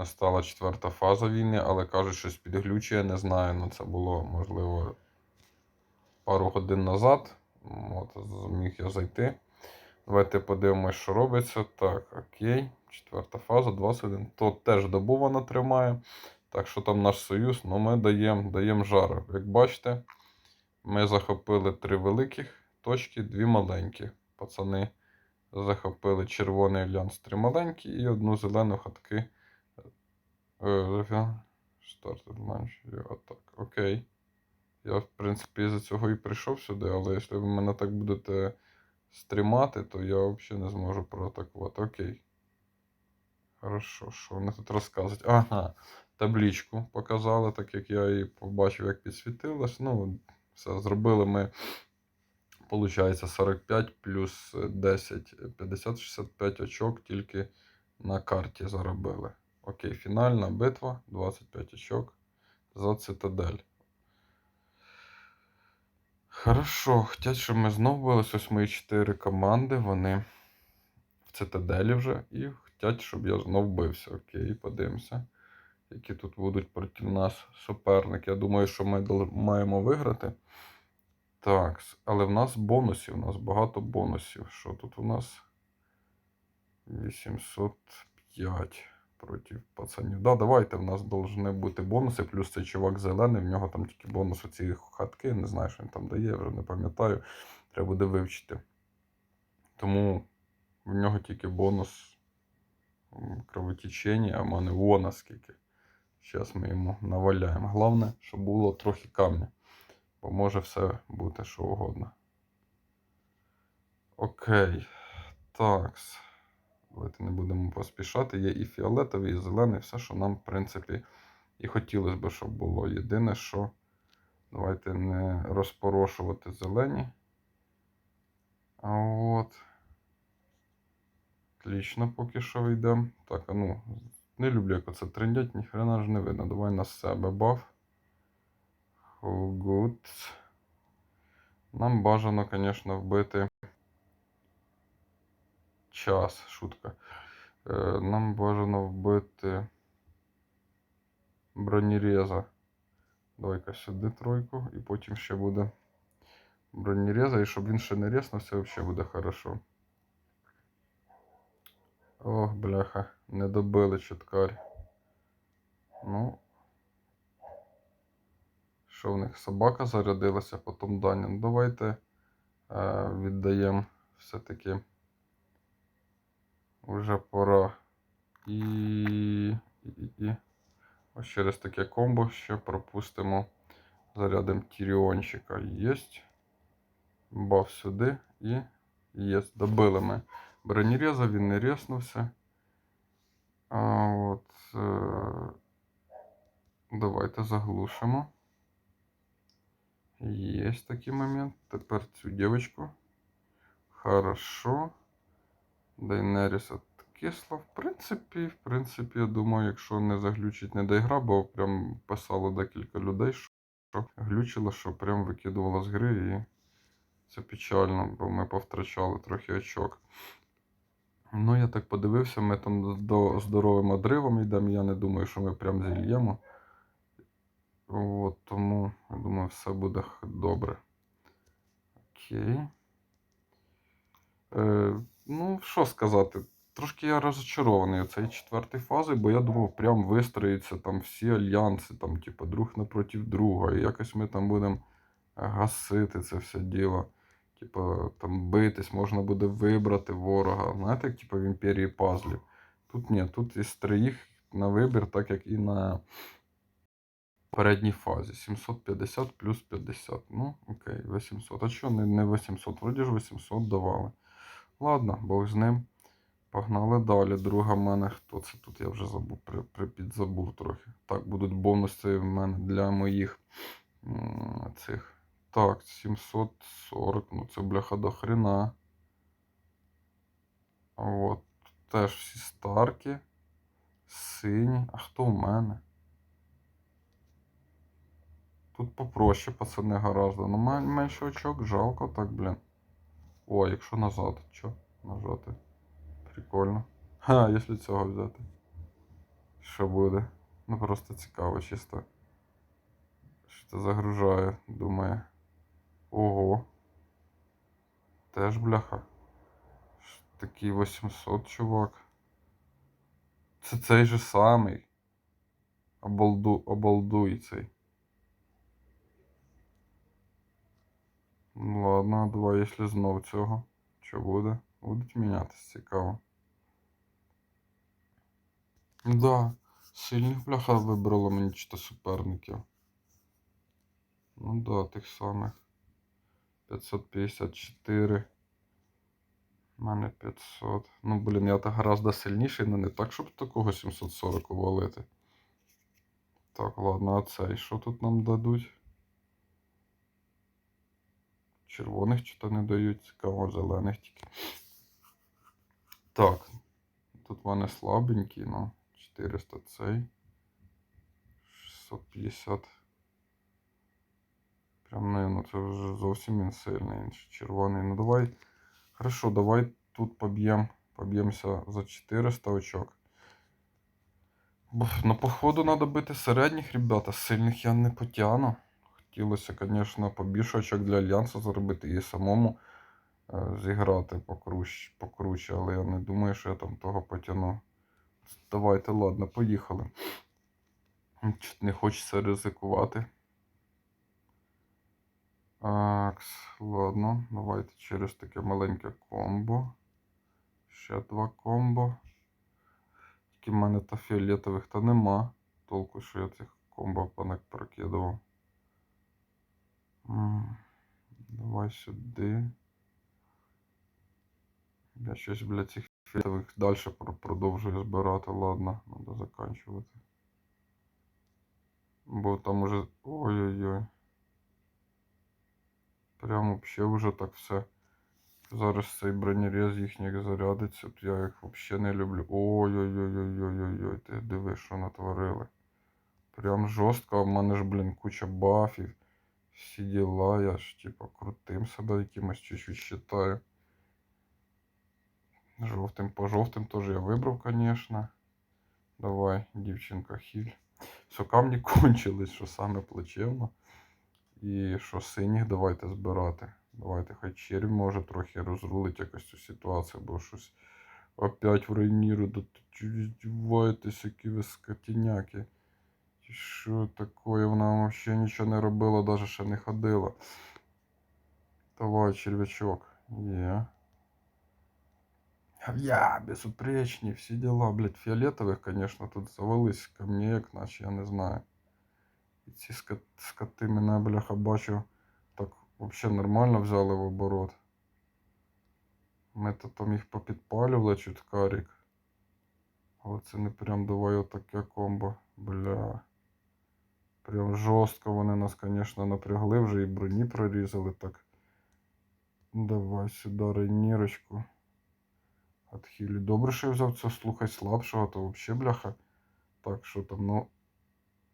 настала четверта фаза війни, але кажуть, щось підглючує, не знаю. Ну це було можливо пару годин назад. От, зміг я зайти. Давайте подивимось, що робиться. Так, окей. Четверта фаза, 21. Тут теж добу вона тримає. Так що там наш союз, ну ми даємо даєм жару. Як бачите, ми захопили три великих точки, дві маленькі. Пацани захопили червоний альянс, три маленькі і одну зелену хатки. Started launch. Отак. Окей. Я, в принципі, із-за цього і прийшов сюди, але якщо ви мене так будете стрімати, то я взагалі не зможу проатакувати. Окей. Хорошо, що вони тут розказують? Ага, табличку показали, так як я і побачив, як підсвітилось. Ну, все, зробили ми, виходить, 45 плюс 10, 50-65 очок тільки на карті заробили. Окей, фінальна битва, 25 очок за цитадель. Хорошо, хотять, щоб ми знову билися. Ось мої 4 команди, вони в цитаделі вже. І хотять, щоб я знов бився. Окей, подивимося. Які тут будуть проти нас суперники. Я думаю, що ми маємо виграти. Так, але в нас бонусів, у нас багато бонусів. Що тут у нас? 805 проти пацанів. Да, давайте, в нас повинні бути бонуси, плюс цей чувак зелений, в нього там тільки бонус оці хатки, не знаю, що він там дає, вже не пам'ятаю. Треба буде вивчити. Тому в нього тільки бонус м, кровотечення, а в мене вон наскільки. Зараз ми йому наваляємо. Головне, щоб було трохи камня. Бо може все бути що угодно. Окей. Так. Давайте не будемо поспішати. Є і фіолетовий, і зелений, все, що нам, в принципі, і хотілося б, щоб було. Єдине, що давайте не розпорошувати зелені. А от. Отлично, поки що вийдемо. Так, а ну, не люблю, як оце трендять, ніхрена ж не видно. Давай на себе баф. Good. Нам бажано, звісно, вбити час, шутка. Е, Нам бажано вбити броніреза. Давай-ка сюди тройку, і потім ще буде броніреза, і щоб він ще не резнувся, взагалі буде хорошо. Ох, бляха, не добили чіткарь. Ну. Що в них собака зарядилася, потім Даня. Ну, давайте е, віддаємо все-таки. Уже пора. І, і, і, і. Ось через таке комбо ще пропустимо. Зарядом Тіріончика. Єсть. Баф сюди і єсть. Добили ми бронереза, він не резнувся. А от, е, давайте заглушимо. Есть такий момент. Тепер цю дівчинку. Хорошо. Дейнеріс откисла. В принципі, в принципі, я думаю, якщо не заглючить не доігра, бо прям писало декілька людей, що глючило, що прям викидувало з гри і це печально, бо ми повтрачали трохи очок. Ну, я так подивився, ми там до здоровим одривом йдемо. Я не думаю, що ми прям зільємо. От, тому, я думаю, все буде добре. Окей. Е, ну, що сказати? Трошки я розочарований цією четвертою фазою, бо я думав, прям вистроїться там всі альянси, там, типу, друг напротив друга. І якось ми там будемо гасити це все діло. Типу, там битись, можна буде вибрати ворога. Знаєте, як типу, в імперії пазлів. Тут ні, тут із троїх на вибір, так як і на передній фазі. 750 плюс 50. Ну, окей, 800. А не, не 800? Вроді ж 800 давали. Ладно, Бог з ним. Погнали далі. Друга в мене. Хто це тут? Я вже забув, при, припідзабув трохи. Так, будуть бонуси в мене для моїх цих. Так, 740. Ну це бляха до хрена. От. Теж всі старки. Сині. А хто в мене? Тут попроще, пацани, гораздо. Ну, менше очок, жалко так, блін. О, якщо назад, що? Нажати. Прикольно. Ха, якщо цього взяти. Що буде? Ну просто цікаво, чисто. Що це загружає, думає. Ого. Теж бляха. Такий 800 чувак. Це цей же самий. Обалду, обалдуй цей. Ну ладно, давай, якщо знов цього. Що буде? Будуть мінятися, цікаво. Да, сильних бляха вибрало мені чи то суперників. Ну да, тих самих. 554. У мене 500. Ну, блін, я так гораздо сильніший, але не так, щоб такого 740 увалити. Так, ладно, а цей що тут нам дадуть? Червоних чи то не дають, цікаво, зелених тільки. Так. Тут в мене слабенький, ну, 400 цей. 650. Прям, наверное, це вже зовсім він сильний, він червоний. Ну давай. Хорошо, давай тут поб'єм. Поб'ємося за 400 очок. Ну, походу, треба бити середніх, ребята. Сильних я не потягну. Хотілося, звісно, побільше очок для Альянсу зробити і самому е, зіграти покруч, покруче, але я не думаю, що я там того потягну. Давайте, ладно, поїхали. Чуть не хочеться ризикувати. Акс, ладно, давайте через таке маленьке комбо. Ще два комбо. Тільки в мене та фіолетових та нема. Толку, що я цих комбо панек прокидував. Давай сюди. Я щось, блядь, цих фіолетових далі продовжую збирати. Ладно, треба заканчувати. Бо там уже. Ой-ой-ой. Прямо вообще вже так все. Зараз цей бронерез їхніх зарядиться. От Я їх взагалі не люблю. Ой-ой-ой-ой-ой-ой-ой. Ти диви, що натворили. Прям жорстко, в мене ж, блін, куча бафів. Всі діла, я ж типа крутим себе якимось чуть-чуть считаю. Жовтим по жовтим теж я вибрав, конечно. Давай, дівчинка, хіль. Все, камні кончились, що саме плачевно. І що синіх давайте збирати. Давайте хай червь може трохи розрулить якось цю ситуацію, бо щось опять в рейніру, да здіваєтесь, які ви скотіняки. Що таке? Вона взагалі нічого не робила, навіть ще не ходила. Давай, червячок. Є. Я, безупречні, всі діла, блядь, фіолетових, конечно, тут завелись ко мне, як наче, я не знаю. І ці скот, скоти мене, бляха, бачу, так взагалі нормально взяли в оборот. Ми то там їх попідпалювали чуткарик. Але це не прям давай отаке комбо. Бля. Прям жорстко вони нас, звісно, напрягли, вже і броні прорізали так. Давай сюди рейнірочку. Отхилі. Добре, що я взяв це слухай слабшого, то взагалі бляха. Так, що там, ну.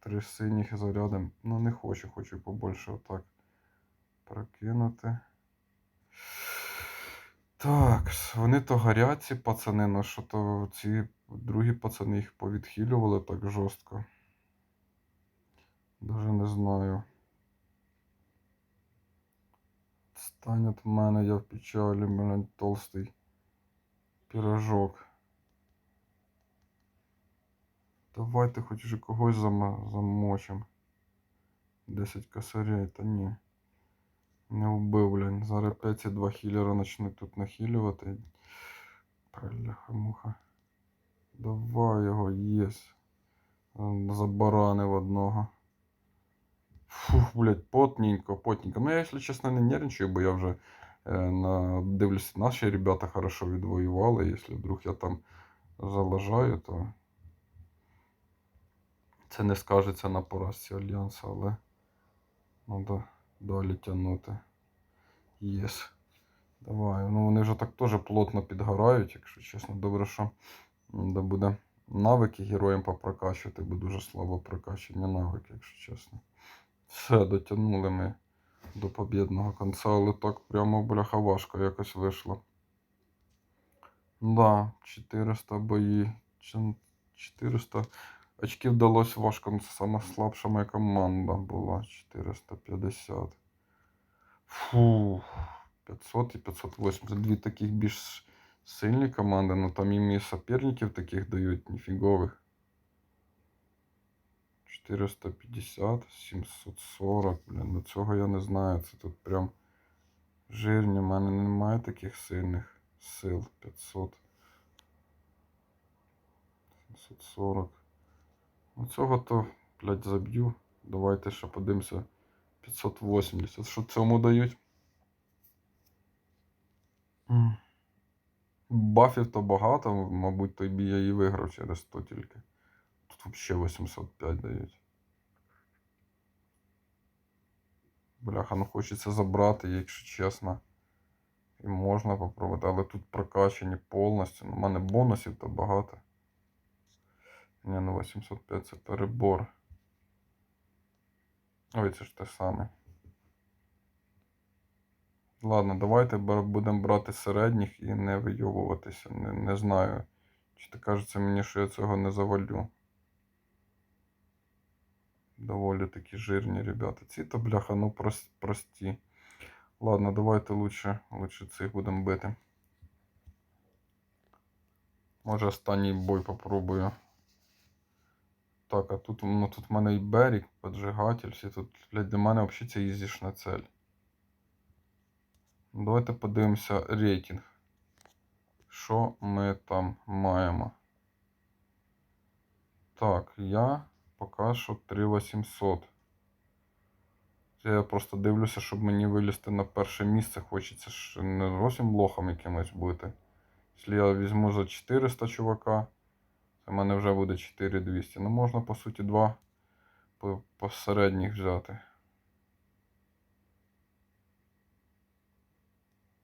Три синіх зарядом. Ну, не хочу, хочу побольше отак прокинути. Так, вони то горять, ці пацани, ну що то ці другі пацани їх повідхилювали так жорстко. Знаю. Стань от мене, я в печалі, блядь, толстий пірожок. Давайте хоч уже когось зама- замочим. 10 косарей, та ні. Не вбив, блін. Зараз опять ці два хілера почнуть тут нахилювати. Бляха-муха. Давай його, єс. Забаранив одного. Фух, блядь, потненько, потненько. Ну, я, якщо чесно, не нервничаю, бо я вже е, на... дивлюся, наші ребята хорошо відвоювали. Якщо вдруг я там залажаю, то це не скажеться на поразці Альянсу, але треба далі тягнути. Єс. Давай. Ну вони вже так теж плотно підгорають, якщо чесно. Добре, що треба буде навики героям попрокачувати, бо дуже слабо прокачені навики, якщо чесно. Все, дотягнули ми до побєдного кінця, але так прямо бляха важко якось вийшло. Да, 400 бої. 400 Очків вдалося важко, ну, це сама слабша моя команда була. 450. Фу. 500 і 580. Дві таких більш сильні команди, ну там і соперників таких дають ніфігових. 450, 740, блін, ну цього я не знаю. Це тут прям жирні. У мене немає таких сильних сил. 500. 740. Ну цього то, блядь, заб'ю. Давайте ще подивимося. 580. Що цьому дають? Бафів то багато, мабуть, той я і виграв через то тільки. Взагалі 805 дають. Бляха, ну хочеться забрати, якщо чесно. І можна попробувати, але тут прокачані повністю. У мене бонусів то багато. Ні, ну 805 це перебор. Ой, це ж те саме. Ладно, давайте будемо брати середніх і не вийовуватися. Не, не знаю. Чи ти кажеться мені, що я цього не завалю. Доволі такі жирні ребята. Ці то бляха, ну прості. Ладно, давайте лучше, лучше цих будемо бити. Може останній бой попробую. Так, а тут, ну, тут в мене і берег, поджигатель, всі тут, блядь, для мене взагалі це ізішна цель. Ну, Давайте подивимося рейтинг. Що ми там маємо? Так, я поки що 3800. Це я просто дивлюся, щоб мені вилізти на перше місце. Хочеться ж не зовсім лохом якимось бути. Якщо я візьму за 400 чувака, це в мене вже буде 4200. Ну, можна, по суті, два посередніх взяти.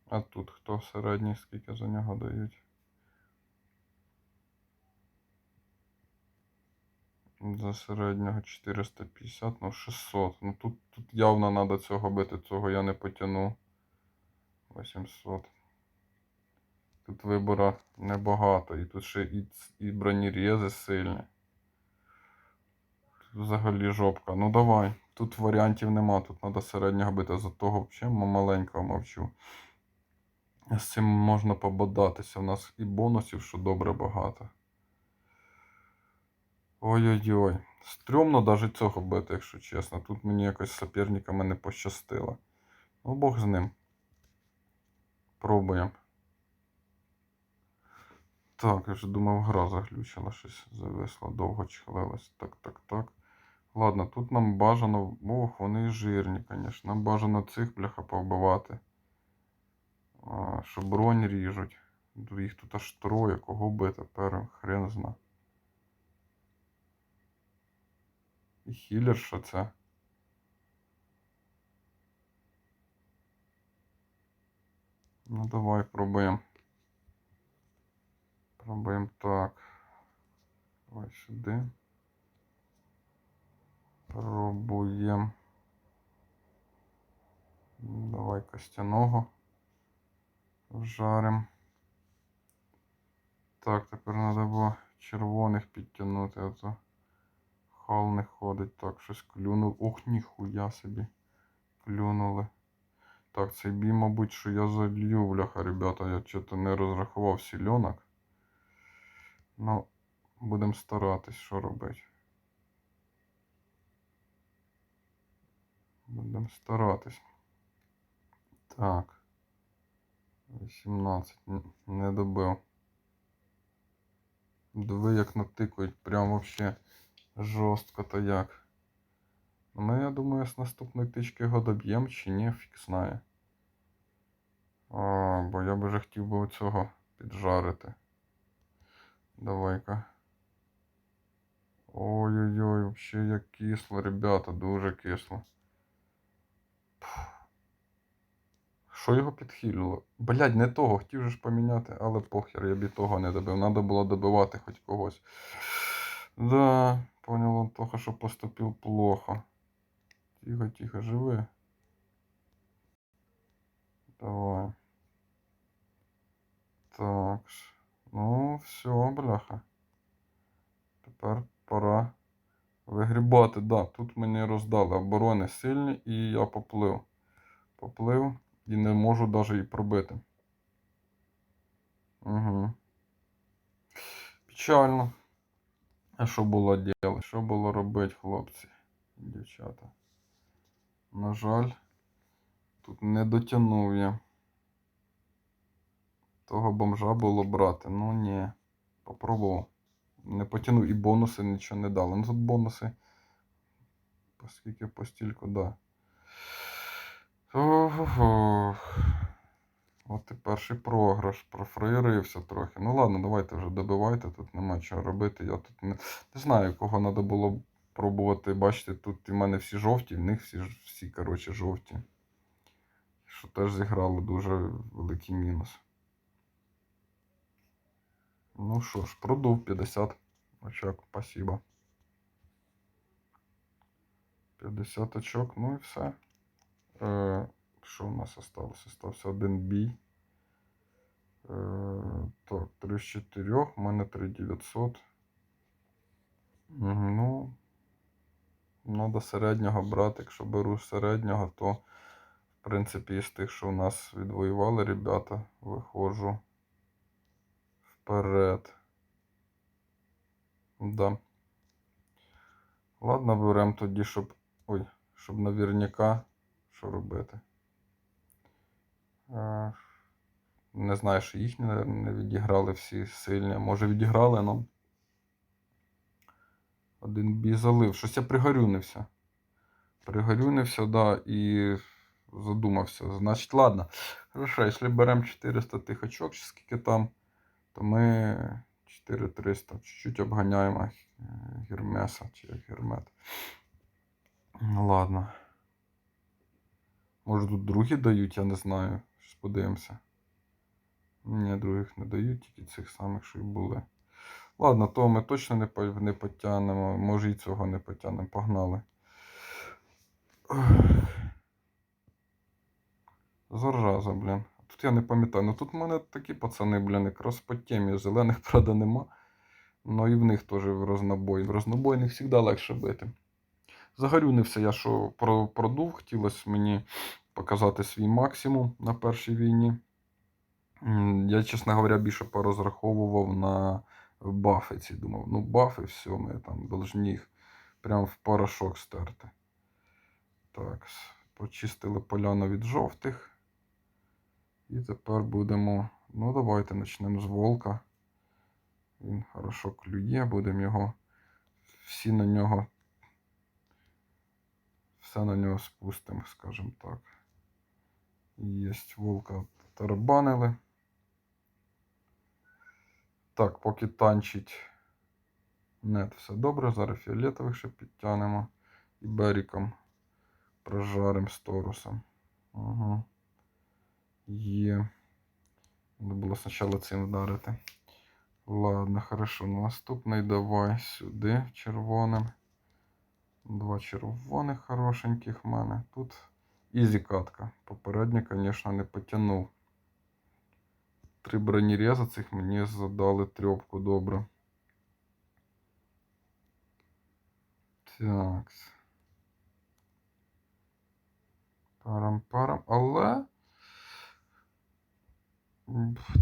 А тут хто середній, скільки за нього дають? За середнього 450, ну 600. Ну тут, тут явно треба цього бити, цього я не потягну. 800. Тут вибора небагато. І тут ще і, і бронірези сильні. Тут взагалі жопка. Ну давай. Тут варіантів нема. Тут треба середнього бити. За того взагалі маленького мовчу. З цим можна пободатися. У нас і бонусів, що добре багато. Ой-ой-ой. Стрьомно навіть цього бити, якщо чесно. Тут мені якось соперниками не пощастило. Ну, Бог з ним. Пробуємо. Так, я вже думав, гра заглючила, щось зависло, довго чхлилась. Так, так, так. Ладно, тут нам бажано. Ох, вони жирні, звісно. Нам бажано цих бляха повбивати. А, що бронь ріжуть. Їх тут аж троє, кого бити тепер, хрен зна. І хілер, що це? Ну давай пробуємо. Пробуємо так. Давай сюди. Пробуємо. Давай костяного. Вжарим. Так, тепер треба було червоних підтягнути, а то хал не ходить. Так, щось клюнув. Ох, ніхуя собі. Клюнули. Так, цей бій, мабуть, що я залью, бляха, ребята. Я чого-то не розрахував сільонок. Ну, будемо старатись, що робити. Будемо старатись. Так. 18. Не добив. Диви, як натикають, прям вообще жорстко то як. Ну, я думаю, з наступної тички його доб'ємо чи ні, фік знає. А, бо я б вже хотів би цього піджарити. Давай-ка. Ой-ой-ой, вообще як кисло, ребята, дуже кисло. Що його підхилило? Блядь, не того, хотів же ж поміняти, але похер, я б і того не добив. Надо було добивати хоч когось. Да, понял, Антоха, що поступив плохо. Тихо, тихо, живи. Давай. Так. Ну, все, бляха. Тепер пора вигрібати. Да, тут мені роздали оборони сильні і я поплив. Поплив і не можу навіть і пробити. Угу. Печально. А що було робити? Що було робити, хлопці дівчата? На жаль, тут не дотягнув я. Того бомжа було брати. Ну ні. Попробував. Не потягнув і бонуси нічого не дали. Ну тут бонуси. Оскільки по стільки, да. Ох. От і перший програш. Профраєрився трохи. Ну ладно, давайте вже добивайте, тут нема чого робити. Я тут не, не знаю, кого треба було пробувати. Бачите, тут у мене всі жовті, в них всі, всі коротше, жовті. Що теж зіграло дуже великий мінус. Ну що ж, продув 50 очок, спасибо. 50 очок, ну і все. Е, що у нас осталось? Остався один бій. Е, так, 3 з 4, у мене 3900. Ну, треба середнього брати. Якщо беру середнього, то, в принципі, із тих, що у нас відвоювали ребята, виходжу вперед. Да. Ладно, беремо тоді, щоб. Ой, щоб наверняка що робити. Не знаю, що їхні не, відіграли всі сильні. Може відіграли, але один бій залив. Щось я пригорюнився. Пригорюнився, да, і задумався. Значить, ладно. Хорошо, якщо беремо 400 тих очок, чи скільки там, то ми 4300. Чуть-чуть обганяємо е, Гермеса чи як Гермет. Ну ладно. Може тут другі дають, я не знаю. Щось подивимося. Ні, других не дають, тільки цих самих, що й були. Ладно, того ми точно не, по- не потягнемо. Може і цього не потягнемо. Погнали. Зараза, блін. Тут я не пам'ятаю. Ну тут в мене такі пацани, блін, якраз по темі. Зелених, правда, нема. Ну і в них теж в рознобой. В рознобойних завжди легше бити. Загорюнився я, що про- продув. Хотілося мені показати свій максимум на першій війні. Я, чесно говоря, більше порозраховував на бафи ці. Думав, ну бафи, все, ми там должні їх прям в порошок стерти. Так, почистили поляну від жовтих. І тепер будемо. Ну, давайте почнемо з волка. Він хорошо клює, будемо його. Всі на нього. Все на нього спустимо, скажімо так. Єсть волка тарабанили. Так, поки танчить нет, все добре. Зараз фіолетових ще підтягнемо. І беріком прожарим з торусом. Угу. Є. Треба було спочатку цим вдарити. Ладно, хорошо. Наступний давай сюди червоним. Два червоних хорошеньких в мене. Тут ізі катка. Попереднє, звісно, не потягнув. Три броніреза цих мені задали трьопку добре. Так. Парам-парам. Але.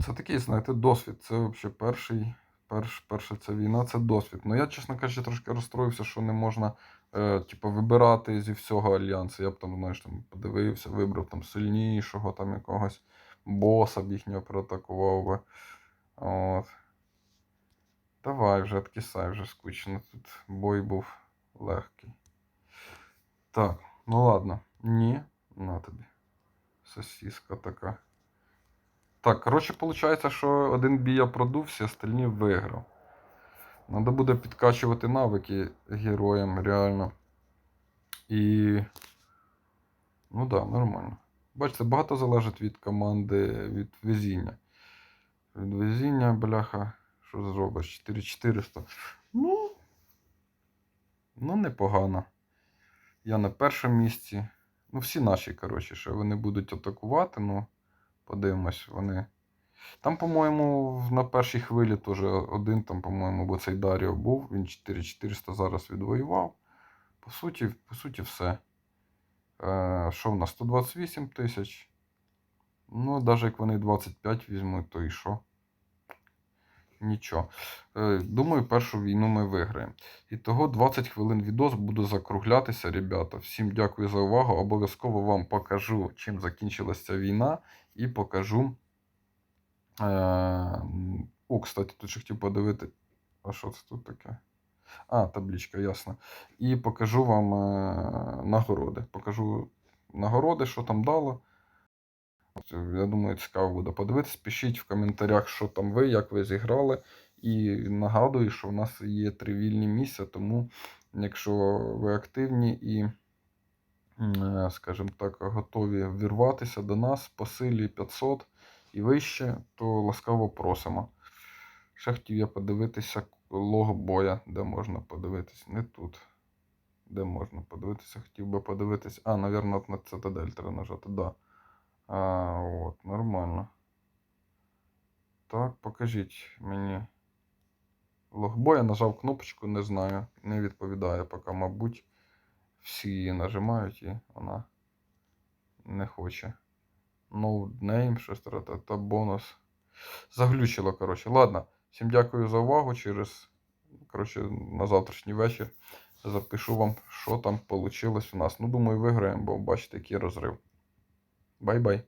Це такий, знаєте, досвід. Це взагалі перший. Перш, перша ця війна це досвід. Ну я, чесно кажучи, трошки розстроївся, що не можна е, типу, вибирати зі всього альянсу. Я б там, знаєш, там подивився, вибрав там сильнішого, там якогось боса б їхнього проатакував би. От. Давай вже откисай, вже скучно. Тут бой був легкий. Так, ну ладно. Ні, на тобі. Сосіска така. Так, коротше, виходить, що один бій я продув, всі остальні виграв. Надо буде підкачувати навики героям, реально. І. Ну да, нормально. Бачите, багато залежить від команди, від везіння. Від везіння, бляха, що зробиш? 4400. Ну. Ну, непогано. Я на першому місці. Ну, всі наші, коротше, що вони будуть атакувати, ну, подивимось, вони Там, по-моєму, на першій хвилі теж один, там, по-моєму, бо цей Даріо був, він 4400 зараз відвоював. По суті, по суті, все. Е, що в нас? 128 тисяч. Ну, навіть як вони 25 візьмуть, то і що? Нічого. Е, думаю, першу війну ми виграємо. І того 20 хвилин відос буду закруглятися, ребята. Всім дякую за увагу. Обов'язково вам покажу, чим закінчилася ця війна, і покажу. Е, О, кстати, тут ще хотів подивити. А що це тут таке? А, табличка, ясно. І покажу вам е, нагороди. Покажу нагороди, що там дало. Я думаю, цікаво буде подивитись. Пишіть в коментарях, що там ви, як ви зіграли. І нагадую, що в нас є три вільні місця, тому якщо ви активні і, е, скажімо так, готові вірватися до нас по силі 500 і вище, то ласкаво просимо. Ще хотів я подивитися лого боя, де можна подивитись. Не тут. Де можна подивитися? Хотів би подивитись. А, навірно, на цитадель треба нажати, да. А, от, нормально. Так, покажіть мені. Логбой я нажав кнопочку, не знаю. Не відповідає поки, мабуть. Всі її нажимають і вона не хоче. No name, щось та бонус. Заглючило, коротше. Ладно. Всім дякую за увагу. Через коротше, на завтрашній вечір запишу вам, що там вийшло у нас. Ну, думаю, виграємо, бо бачите, який розрив. Бай-бай.